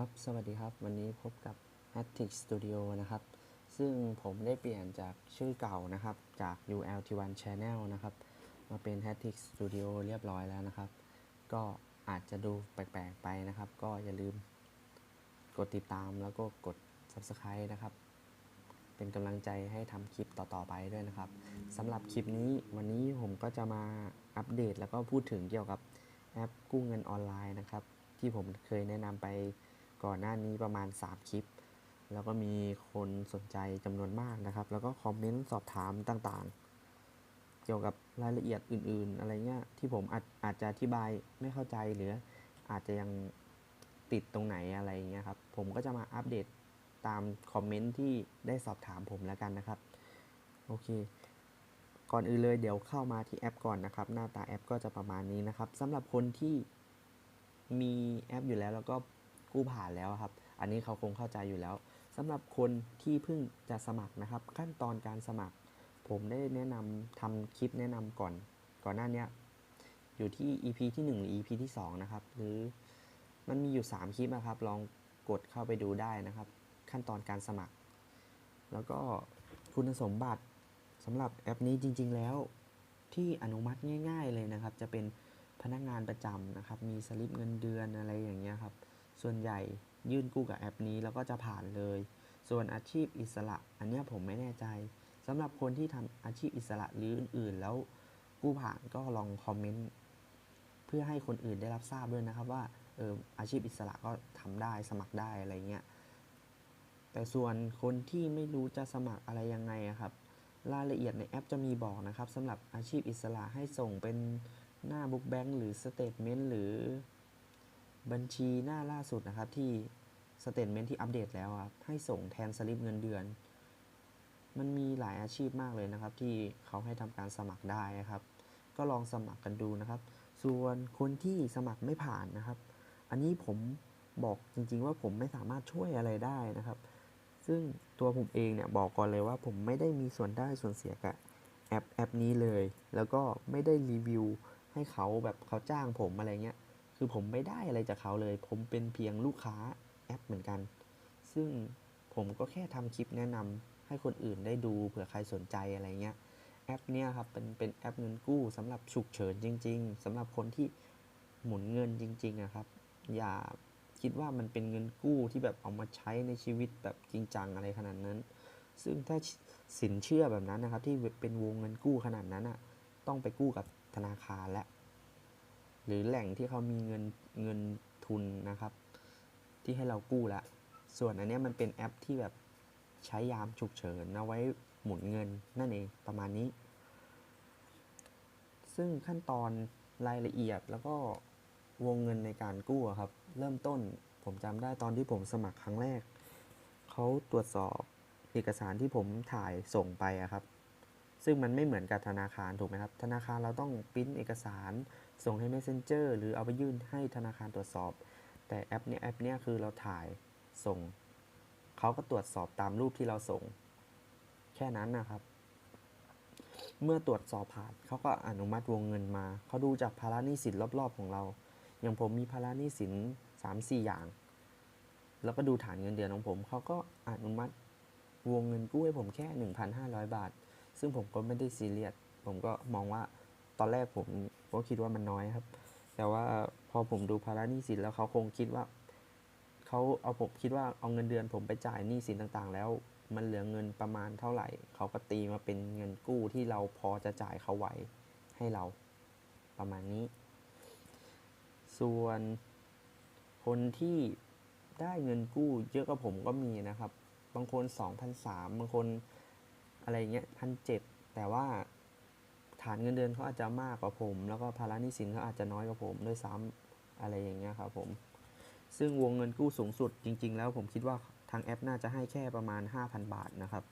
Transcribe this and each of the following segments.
ครับ สวัสดีครับ วันนี้พบกับ a t t i c Studio นะครับ ซึ่งผมได้เปลี่ยนจากชื่อเก่านะครับ จาก ULT1 Channel นะครับ มาเป็น a t t i c Studio เรียบร้อยแล้วนะครับ ก็อาจจะดูแปลกๆไปนะครับ ก็อย่าลืมกดติดตามแล้วก็กด Subscribe นะครับ เป็นกำลังใจให้ทำคลิปต่อๆไปด้วยนะครับสำหรับคลิปนี้วันนี้ผมก็จะมาอัปเดตแล้วก็พูดถึงเกี่ยวกับแอปกู้เงินออนไลน์นะครับที่ผมเคยแนะนำไป ก่อนหน้านี้ประมาณ 3 คลิป แล้วก็มีคนสนใจจำนวนมากนะครับ แล้วก็คอมเมนต์สอบถามต่างๆ เกี่ยวกับรายละเอียดอื่น ๆ อะไรเงี้ยที่ผมอาจอาจจะอธิบายไม่เข้าใจหรืออาจจะยังติดตรงไหนอะไรเงี้ยครับ ผมก็จะมาอัปเดตตามคอมเมนต์ที่ได้สอบถามผมแล้วกันนะครับ โอเค ก่อนอื่นเลยเดี๋ยวเข้ามาที่แอปก่อนนะครับ หน้าตาแอปก็จะประมาณนี้นะครับสำหรับคนที่มีแอปอยู่แล้วแล้วก็ กู้ผ่านแล้วครับ อันนี้เขาคงเข้าใจอยู่แล้วสำหรับคนที่เพิ่งจะสมัครนะครับ ขั้นตอนการสมัคร ผมได้แนะนำทำคลิปแนะนำก่อน ก่อนหน้านี้อยู่ที่ EP ที่1หรือ EP ที่2นะครับ หรือมันมีอยู่ 3 คลิปนะครับ ลองกดเข้าไปดูได้นะครับ ขั้นตอนการสมัคร แล้วก็คุณสมบัติสำหรับแอปนี้จริง ๆ แล้วที่อนุมัติง่าย ๆ เลยนะครับ จะเป็นพนักงานประจำนะครับ มีสลิปเงินเดือนอะไรอย่างเงี้ยครับ ส่วนใหญ่ยื่นกู้กับแอปนี้แล้วก็จะผ่านเลย ส่วนอาชีพอิสระ อันนี้ผมไม่แน่ใจสำหรับคนที่ทำอาชีพอิสระหรืออื่นๆ แล้วกู้ผ่านก็ลองคอมเมนต์เพื่อให้คนอื่นได้รับทราบด้วยนะครับว่าเอออาชีพอิสระก็ทำได้สมัครได้อะไรเงี้ยแต่ส่วนคนที่ไม่รู้จะสมัครอะไรยังไงครับ รายละเอียดในแอปจะมีบอกนะครับสำหรับอาชีพอิสระให้ส่งเป็นหน้าบุ๊กแบงค์หรือสเตทเมนต์หรือ บัญชีหน้าล่าสุดนะครับที่สเตทเมนที่อัปเดตแล้วครับให้ส่งแทนสลิปเงินเดือน มันมีหลายอาชีพมากเลยนะครับ ที่เขาให้ทำการสมัครได้นะครับ ก็ลองสมัครกันดูนะครับ ส่วนคนที่สมัครไม่ผ่านนะครับ อันนี้ผมบอกจริงๆว่าผมไม่สามารถช่วยอะไรได้นะครับ ซึ่งตัวผมเองเนี่ยบอกก่อนเลยว่าผมไม่ได้มีส่วนได้ส่วนเสียกับแอปแอปนี้เลย แล้วก็ไม่ได้รีวิวให้เขาแบบเขาจ้างผมอะไรเงี้ย คือผมไม่ได้อะไรจากเขาเลย ผมเป็นเพียงลูกค้าแอปเหมือนกัน ซึ่งผมก็แค่ทำคลิปแนะนำให้คนอื่นได้ดูเผื่อใครสนใจอะไรเงี้ย แอปเนี้ยครับเป็นเป็นแอปเงินกู้สำหรับฉุกเฉินจริง ๆสำหรับคนที่หมุนเงินจริงๆอะครับ อย่าคิดว่ามันเป็นเงินกู้ที่แบบเอามาใช้ในชีวิตแบบจริงจังอะไรขนาดนั้น ซึ่งถ้าสินเชื่อแบบนั้นนะครับ ที่เป็นวงเงินกู้ขนาดนั้นอะต้องไปกู้กับธนาคารและ หรือแหล่งที่เขามีเงินเงินทุนนะครับ ที่ให้เรากู้ละ ส่วนอันนี้มันเป็นแอปที่แบบใช้ยามฉุกเฉินเอาไว้หมุนเงินนั่นเองประมาณนี้ ซึ่งขั้นตอนรายละเอียดแล้วก็วงเงินในการกู้ครับ เริ่มต้นผมจำได้ตอนที่ผมสมัครครั้งแรก เขาตรวจสอบเอกสารที่ผมถ่ายส่งไปอะครับ ซึ่งมันไม่เหมือนกับธนาคารถูกไหมครับ ธนาคารเราต้องปริ้นเอกสาร ส่งให้ Messenger หรือเอาไปยื่นให้ธนาคารตรวจสอบ แต่แอปเนี้ยแอปเนี้ยคือเราถ่ายส่ง เขาก็ตรวจสอบตามรูปที่เราส่ง แค่นั้นนะครับ เมื่อตรวจสอบผ่านเขาก็อนุมัติวงเงินมา เขาดูจากภาระหนี้สินรอบๆของเรา อย่างผมมีภาระหนี้สินสามสี่อย่าง แล้วก็ดูฐานเงินเดือนของผม เขาก็อนุมัติวงเงินกู้ให้ผมแค่ 1,500 บาท ซึ่งผมก็ไม่ได้ซีเรียส ผมก็มองว่า ตอนแรกผมก็คิดว่ามันน้อยครับ แต่ว่าพอผมดูภาระหนี้สินแล้วเขาคงคิดว่าเขาเอาผมคิดว่าเอาเงินเดือนผมไปจ่ายหนี้สินต่างๆ แล้ว มันเหลือเงินประมาณเท่าไหร่ เขาก็ตีมาเป็นเงินกู้ที่เราพอจะจ่ายเขาไหวให้เราประมาณนี้ ส่วนคนที่ได้เงินกู้เยอะกว่าผมก็มีนะครับ บางคน 2,003บางคนอะไรเงี้ยพันเแต่ว่า ฐานเงินเดือนเขาอาจจะมากกว่าผม แล้วก็ภาระหนี้สินเขาอาจจะน้อยกว่าผมด้วยซ้ำอะไรอย่างเงี้ยครับผมซึ่งวงเงินกู้สูงสุดจริง ๆ แล้วผมคิดว่าทางแอปน่าจะให้แค่ประมาณ 5,000 บาทนะครับ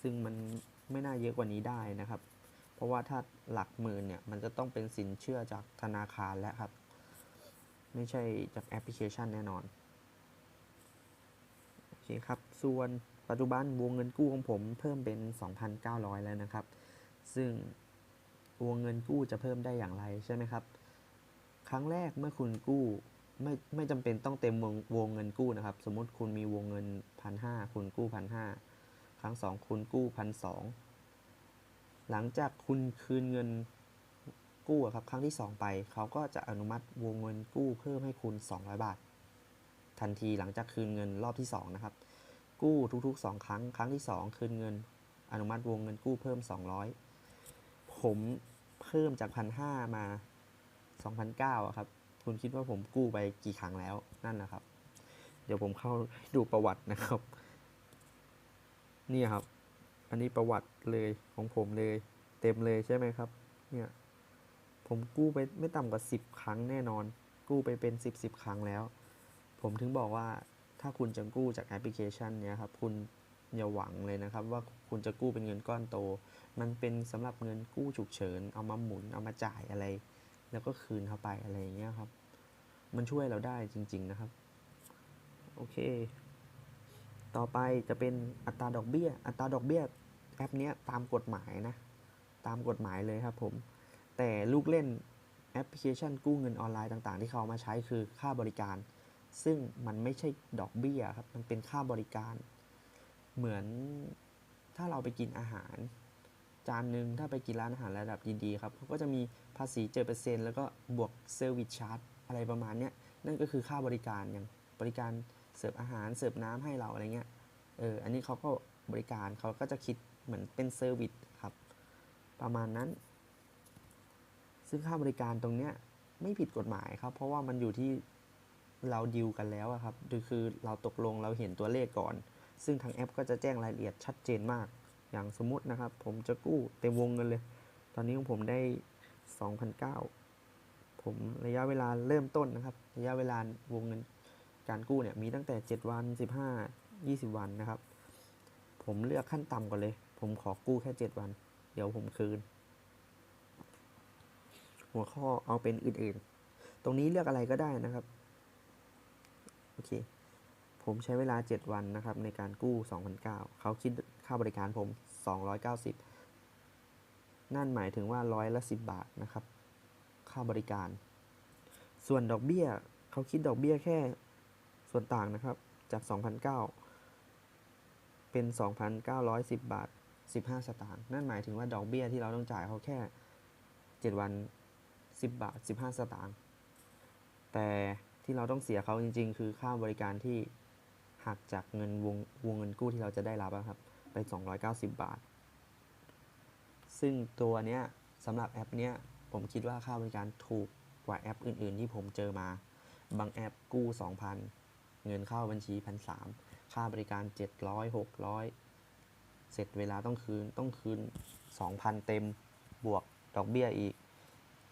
ซึ่งมันไม่น่าเยอะกว่านี้ได้นะครับ เพราะว่าถ้าหลักหมื่นเนี่ยมันจะต้องเป็นสินเชื่อจากธนาคารแล้วครับ ไม่ใช่จากแอปพลิเคชันแน่นอนโอเคครับส่วนปัจจุบันวงเงินกู้ของผมเพิ่มเป็น 2,900 แล้วนะครับ ซึ่งวงเงินกู้จะเพิ่มได้อย่างไรใช่ไหมครับ ครั้งแรกเมื่อคุณกู้ไม่ไม่จำเป็นต้องเต็มวงวงเงินกู้นะครับ สมมติคุณมีวงเงินพันห้าคุณกู้พันห้าครั้งสองคุณกู้พันสองหลังจากคุณคืนเงินกู้ครับครั้งที่สองไป เขาก็จะอนุมัติวงเงินกู้เพิ่มให้คุณ 200 บาท ทันทีหลังจากคืนเงินรอบที่สองนะครับ กู้ทุกๆ 2 ครั้ง ครั้งที่ 2 คืนเงิน อนุมัติวงเงินกู้เพิ่ม 200 ผมเพิ่มจากพันห้ามา2,009อะครับ คุณคิดว่าผมกู้ไปกี่ครั้งแล้วนั่นนะครับ เดี๋ยวผมเข้าดูประวัตินะครับ นี่ครับ อันนี้ประวัติเลยของผมเลย เต็มเลยใช่ไหมครับ เนี่ย ผมกู้ไปไม่ต่ำกว่า10ครั้งแน่นอน กู้ไปเป็น10 10ครั้งแล้ว ผมถึงบอกว่าถ้าคุณจะกู้จากแอปพลิเคชันเนี้ยครับ คุณ อย่าหวังเลยนะครับ ว่าคุณจะกู้เป็นเงินก้อนโต มันเป็นสำหรับเงินกู้ฉุกเฉิน เอามาหมุนเอามาจ่ายอะไร แล้วก็คืนเข้าไปอะไรอย่างเงี้ยครับ มันช่วยเราได้จริง ๆนะครับ โอเค ต่อไปจะเป็นอัตราดอกเบี้ย อัตราดอกเบี้ยแอปนี้ตามกฎหมายนะ ตามกฎหมายเลยครับผม แต่ลูกเล่นแอปพลิเคชันกู้เงินออนไลน์ต่าง ๆ ที่เขาเอามาใช้คือค่าบริการ ซึ่งมันไม่ใช่ดอกเบี้ยครับ มันเป็นค่าบริการ เหมือนถ้าเราไปกินอาหาร จานหนึ่งถ้าไปกินร้านอาหารระดับดีๆครับเขาก็จะมีภาษีเจเปอร์เซ็นต์แล้วก็บวกเซอร์วิสชาร์จอะไรประมาณเนี้ยนั่นก็คือค่าบริการอย่างบริการเสิร์ฟอาหารเสิร์ฟน้ำให้เราอะไรเงี้ยเอออันนี้เขาก็บริการเขาก็จะคิดเหมือนเป็นเซอร์วิสครับ ประมาณนั้น ซึ่งค่าบริการตรงเนี้ยไม่ผิดกฎหมายครับ เพราะว่ามันอยู่ที่เราดิวกันแล้วครับคือเราตกลงเราเห็นตัวเลขก่อน ซึ่งทางแอปก็จะแจ้งรายละเอียดชัดเจนมาก อย่างสมมุตินะครับ ผมจะกู้เต็มวงเงินเลย ตอนนี้ของผมได้ 2,009ผมระยะเวลาเริ่มต้นนะครับ ระยะเวลาวงเงินการกู้เนี่ยมีตั้งแต่ 7 วัน 15 20 วันนะครับ ผมเลือกขั้นต่ำก่อนเลย ผมขอกู้แค่ 7 วัน เดี๋ยวผมคืน หัวข้อเอาเป็นอื่นๆ ตรงนี้เลือกอะไรก็ได้นะครับ โอเค ผมใช้เวลา 7 วันนะครับในการกู้ 2,009เขาคิดค่าบริการผม 290 นั่นหมายถึงว่าร้อยละ 10 บาทนะครับ ค่าบริการ ส่วนดอกเบี้ยเขาคิดดอกเบี้ยแค่ส่วนต่างนะครับ จาก 2,009 เป็น 2,910 บาท 15 สตางค์ นั่นหมายถึงว่าดอกเบี้ยที่เราต้องจ่ายเขาแค่ 7 วัน 10 บาท 15 สตางค์ แต่ที่เราต้องเสียเขาจริง ๆ คือค่าบริการที่ หักจากเงินวงวงเงินกู้ที่เราจะได้รับครับ ไป 290 บาท ซึ่งตัวเนี้ยสำหรับแอปเนี้ยผมคิดว่าค่าบริการถูกกว่าแอปอื่น ๆ ที่ผมเจอมา บางแอปกู้ 2,000 เงินเข้าบัญชี 1,300 ค่าบริการ 700 600 เสร็จเวลาต้องคืนต้องคืน 2,000 เต็มบวกดอกเบี้ยอีก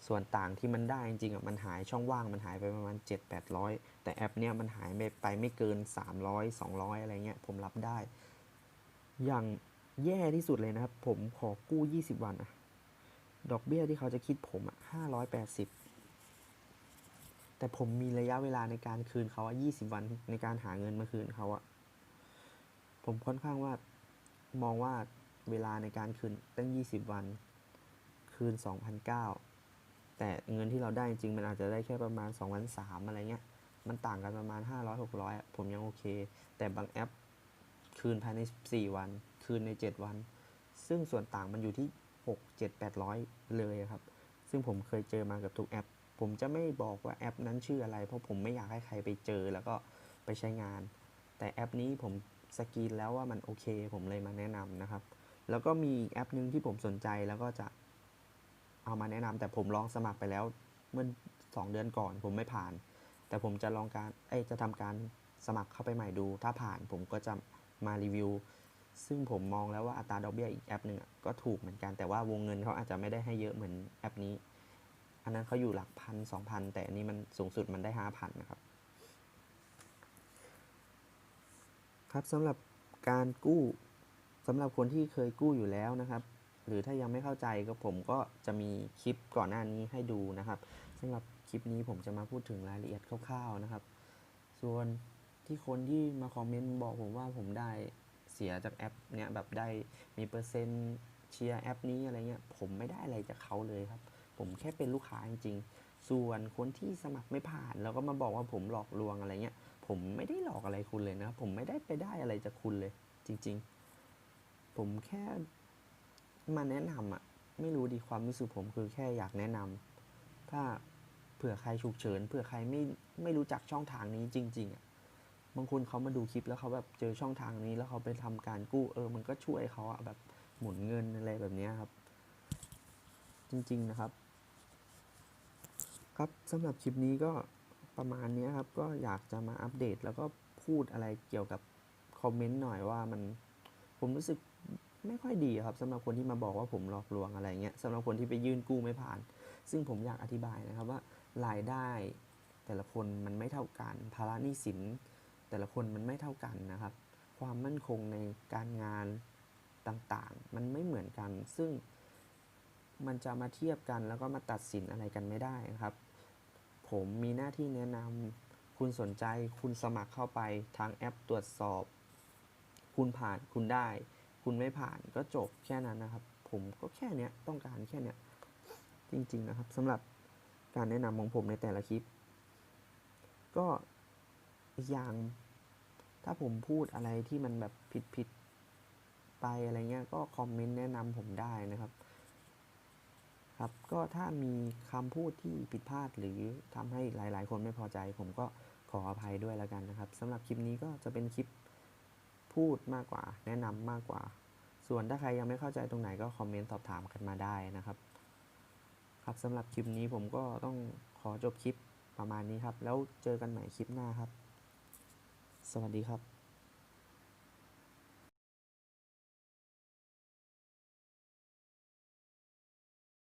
ส่วนต่างที่มันได้จริงๆอะมันหายช่องว่างมันหายไปประมาณ 7 800 แต่แอปเนี้ยมันหายไปไม่เกิน 300 200 อะไรเงี้ยผมรับได้ อย่างแย่ที่สุดเลยนะครับ ผมขอกู้ 20 วันอะดอกเบี้ยที่เขาจะคิดผมอะ580 แต่ผมมีระยะเวลาในการคืนเขาอะ20 วันในการหาเงินมาคืนเขาอะผมค่อนข้างว่ามองว่าเวลาในการคืนตั้ง 20 วัน คืน 2,009 แต่เงินที่เราได้จริงมันอาจจะได้แค่ประมาณ2,003อะไรเงี้ย มันต่างกันประมาณ 500 600อะผมยังโอเค แต่บางแอปคืนภายใน 4 วัน คืนใน 7 วัน ซึ่งส่วนต่างมันอยู่ที่ 6 7 800 เลยครับ ซึ่งผมเคยเจอมากับทุกแอป ผมจะไม่บอกว่าแอปนั้นชื่ออะไร เพราะผมไม่อยากให้ใครไปเจอแล้วก็ไปใช้งาน แต่แอปนี้ผมสกรีนแล้วว่ามันโอเค ผมเลยมาแนะนำนะครับ แล้วก็มีอีกแอปหนึ่งที่ผมสนใจแล้วก็จะ เอามาแนะนำแต่ผมลองสมัครไปแล้วเมื่อสองเดือนก่อน ผมไม่ผ่าน แต่ผมจะลองการเอ้ยจะทำการสมัครเข้าไปใหม่ดู ถ้าผ่านผมก็จะมารีวิว ซึ่งผมมองแล้วว่าอัตราดอกเบี้ยอีกแอปหนึ่งก็ถูกเหมือนกันแต่ว่าวงเงินเขาอาจจะไม่ได้ให้เยอะเหมือนแอปนี้ อันนั้นเขาอยู่หลักพันสองพันแต่อันนี้มันสูงสุดมันได้ห้าพันนะครับ ครับสำหรับการกู้สำหรับคนที่เคยกู้อยู่แล้วนะครับ หรือถ้ายังไม่เข้าใจก็ผมก็จะมีคลิปก่อนหน้านี้ให้ดูนะครับสำหรับคลิปนี้ผมจะมาพูดถึงรายละเอียดคร่าวๆนะครับ ส่วนที่คนที่มาคอมเมนต์บอกผมว่าผมได้เสียจากแอปเนี้ยแบบได้มีเปอร์เซ็นต์เชียร์แอปนี้อะไรเงี้ยผมไม่ได้อะไรจากเขาเลยครับ ผมแค่เป็นลูกค้าจริงๆ ส่วนคนที่สมัครไม่ผ่านแล้วก็มาบอกว่าผมหลอกลวงอะไรเงี้ยผมไม่ได้หลอกอะไรคุณเลยนะครับผมไม่ได้ไปได้อะไรจากคุณเลยจริง ๆ ผมแค่ มาแนะนำอะไม่รู้ดีความรู้สึกผมคือแค่อยากแนะนำถ้าเผื่อใครฉุกเฉินเผื่อใครไม่ไม่รู้จักช่องทางนี้จริง ๆอะบางคนเขามาดูคลิปแล้วเขาแบบเจอช่องทางนี้ แล้วเขาไปทำการกู้เออ มันก็ช่วยเขาอะแบบหมุนเงินอะไรแบบเนี้ยครับ จริง ๆนะครับ ครับสำหรับคลิปนี้ก็ประมาณเนี้ยครับ ก็อยากจะมาอัปเดตแล้วก็พูดอะไรเกี่ยวกับคอมเมนต์หน่อยว่ามันผมรู้สึก ไม่ค่อยดีครับสำหรับคนที่มาบอกว่าผมหลอกลวงอะไรเงี้ยสำหรับคนที่ไปยื่นกู้ไม่ผ่าน ซึ่งผมอยากอธิบายนะครับว่ารายได้ แต่ละคนมันไม่เท่ากันภาระหนี้สิน แต่ละคนมันไม่เท่ากันนะครับ ความมั่นคงในการงานต่างๆ มันไม่เหมือนกัน ซึ่งมันจะมาเทียบกันแล้วก็มาตัดสินอะไรกันไม่ได้นะครับ ผมมีหน้าที่แนะนำคุณสนใจคุณสมัครเข้าไปทางแอปตรวจสอบ คุณผ่านคุณได้ คุณไม่ผ่านก็จบแค่นั้นนะครับ ผมก็แค่เนี้ยต้องการแค่เนี้ยจริง ๆ นะครับสำหรับการแนะนำของผมในแต่ละคลิป ก็อีกอย่างถ้าผมพูดอะไรที่มันแบบผิดๆไปอะไรเงี้ยก็คอมเมนต์แนะนำผมได้นะครับ ครับก็ถ้ามีคำพูดที่ผิดพลาดหรือทำให้หลาย ๆ คนไม่พอใจ ผมก็ขออภัยด้วยแล้วกันนะครับสำหรับคลิปนี้ก็จะเป็นคลิป พูดมากกว่า แนะนำมากกว่า ส่วนถ้าใครยังไม่เข้าใจตรงไหนก็คอมเมนต์สอบถามกันมาได้นะครับ ครับสำหรับคลิปนี้ผมก็ต้องขอจบคลิปประมาณนี้ครับ แล้วเจอกันใหม่คลิปหน้าครับ สวัสดีครับ